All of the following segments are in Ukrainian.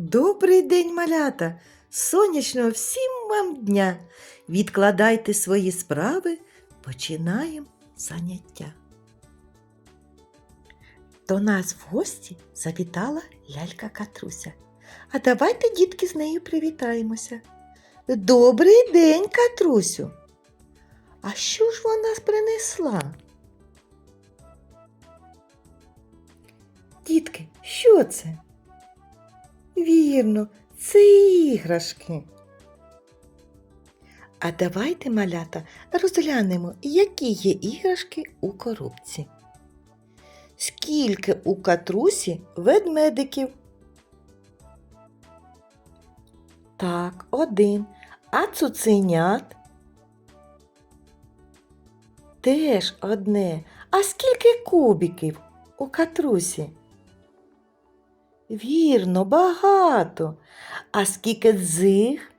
Добрий день, малята! Сонячного всім вам дня! Відкладайте свої справи, починаємо заняття. До нас в гості завітала лялька Катруся. А давайте, дітки, з нею привітаємося. Добрий день, Катрусю! А що ж вона принесла? Дітки, що це? Вірно, це іграшки. А давайте, малята, розглянемо, які є іграшки у коробці. Скільки у катрусі ведмедиків? Так, один. А цуценят? Теж одне. А скільки кубиків у катрусі? Вірно, багато. А скільки дзиг?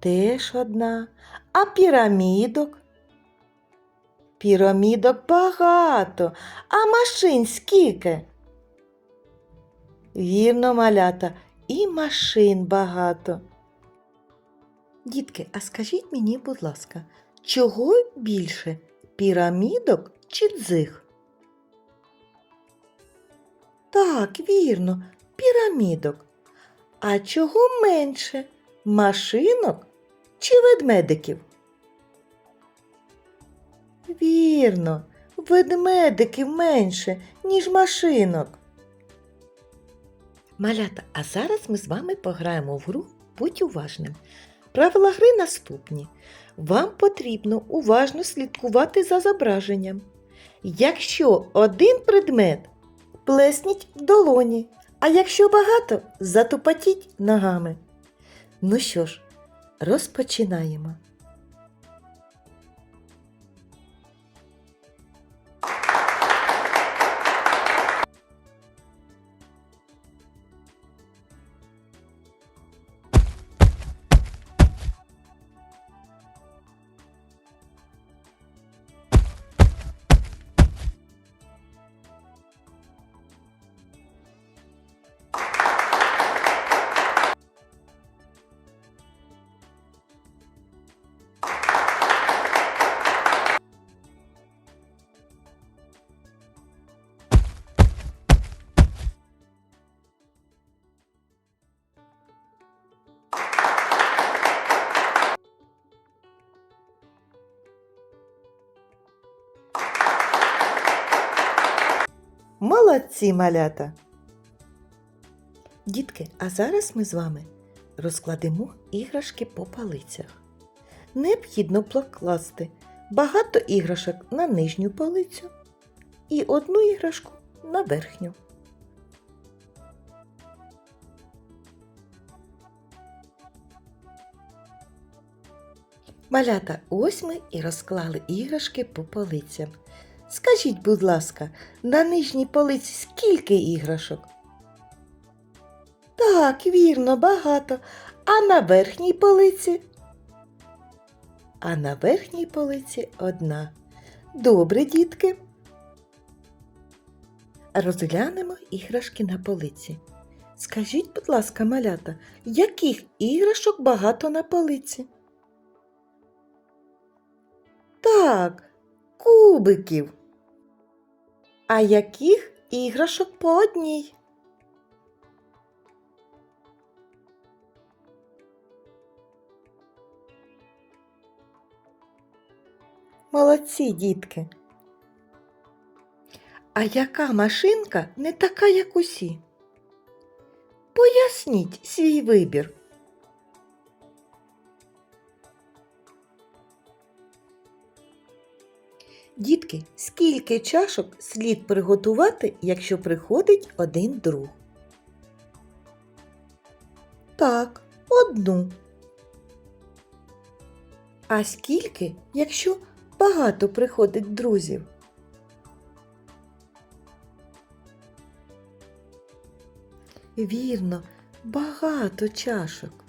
Теж одна. А пірамідок? Пірамідок багато. А машин скільки? Вірно, малята, і машин багато. Дітки, а скажіть мені, будь ласка, чого більше пірамідок чи дзиг? Так, вірно, пірамідок. А чого менше машинок чи ведмедиків? Вірно, ведмедиків менше, ніж машинок. Малята, а зараз ми з вами пограємо в гру Будь уважним. Правила гри наступні. Вам потрібно уважно слідкувати за зображенням. Якщо один предмет плесніть в долоні, а якщо багато, затупатіть ногами. Ну що ж, розпочинаємо. Молодці малята! Дітки, а зараз ми з вами розкладемо іграшки по палицях. Необхідно покласти багато іграшок на нижню полицю і одну іграшку на верхню. Малята, ось ми і розклали іграшки по полицям. Скажіть, будь ласка, на нижній полиці скільки іграшок? Так, вірно, багато. А на верхній полиці? А на верхній полиці одна. Добре, дітки. Розглянемо іграшки на полиці. Скажіть, будь ласка, малята, яких іграшок багато на полиці? Так, кубиків. А яких іграшок по одній? Молодці, дітки. А яка машинка не така, як усі? Поясніть свій вибір. Дітки, скільки чашок слід приготувати, якщо приходить один друг? Так, одну. А скільки, якщо багато приходить друзів? Вірно, багато чашок.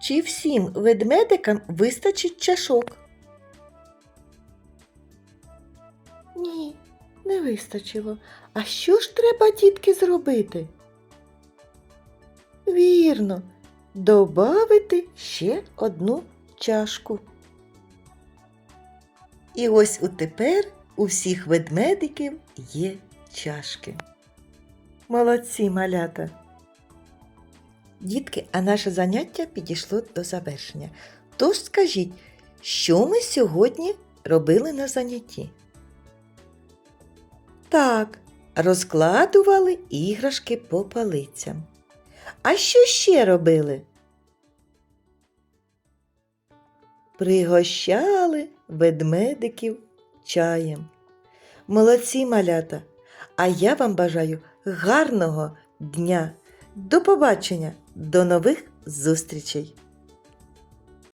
Чи всім ведмедикам вистачить чашок? Ні, не вистачило. А що ж треба, дітки, зробити? Вірно, добавити ще одну чашку. І ось утепер у всіх ведмедиків є чашки. Молодці малята. Дітки, а наше заняття підійшло до завершення. Тож скажіть, що ми сьогодні робили на занятті? Так, розкладували іграшки по полицям. А що ще робили? Пригощали ведмедиків чаєм. Молодці малята! А я вам бажаю гарного дня. До побачення, до нових зустрічей!